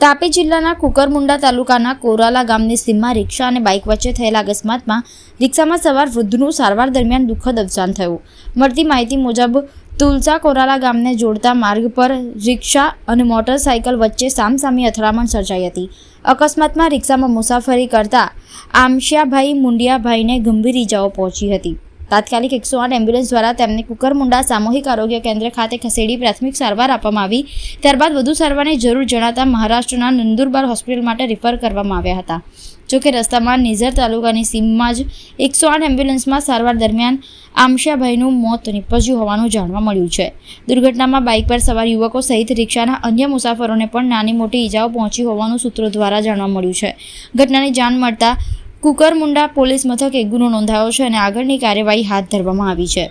તાપી જિલ્લાના કુકરમુંડા તાલુકાના કોરાલા ગામની સીમમાં રિક્ષા અને બાઇક વચ્ચે થયેલા અકસ્માતમાં રિક્ષામાં સવાર વૃદ્ધનું સારવાર દરમિયાન દુઃખદ અવસાન થયું. મળતી માહિતી મુજબ, તુલસા કોરાલા ગામને જોડતા માર્ગ પર રિક્ષા અને મોટરસાયકલ વચ્ચે સામસામી અથડામણ સર્જાઈ હતી. અકસ્માતમાં રિક્ષામાં મુસાફરી કરતા આમશિયાભાઈ મુંડિયાભાઈને ગંભીર ઇજાઓ પહોંચી હતી. તાત્કાલિક એકસો આઠ એમ્બ્યુલન્સ દ્વારા તેમને કુકરમુંડા સામૂહિક આરોગ્ય કેન્દ્ર ખાતે ખસેડી પ્રાથમિક સારવાર આપવામાં આવી. ત્યારબાદ વધુ સારવારની જરૂર જણાતા મહારાષ્ટ્રના નંદુરબાર હોસ્પિટલ માટે રિફર કરવામાં આવ્યા હતા. જોકે રસ્તામાં નિઝર તાલુકાની સીમમાં જ એકસો આઠ એમ્બ્યુલન્સમાં સારવાર દરમિયાન આમશાભાઈનું મોત નીપજ્યું હોવાનું જાણવા મળ્યું છે. દુર્ઘટનામાં બાઇક પર સવાર યુવકો સહિત રિક્ષાના અન્ય મુસાફરોને પણ નાની મોટી ઈજાઓ પહોંચી હોવાનું સૂત્રો દ્વારા જાણવા મળ્યું છે. ઘટનાની જાણ મળતા કુકરમુંડા પોલીસ મથકે ગુનો નોંધાયો છે અને આગળની કાર્યવાહી હાથ ધરવામાં આવી છે.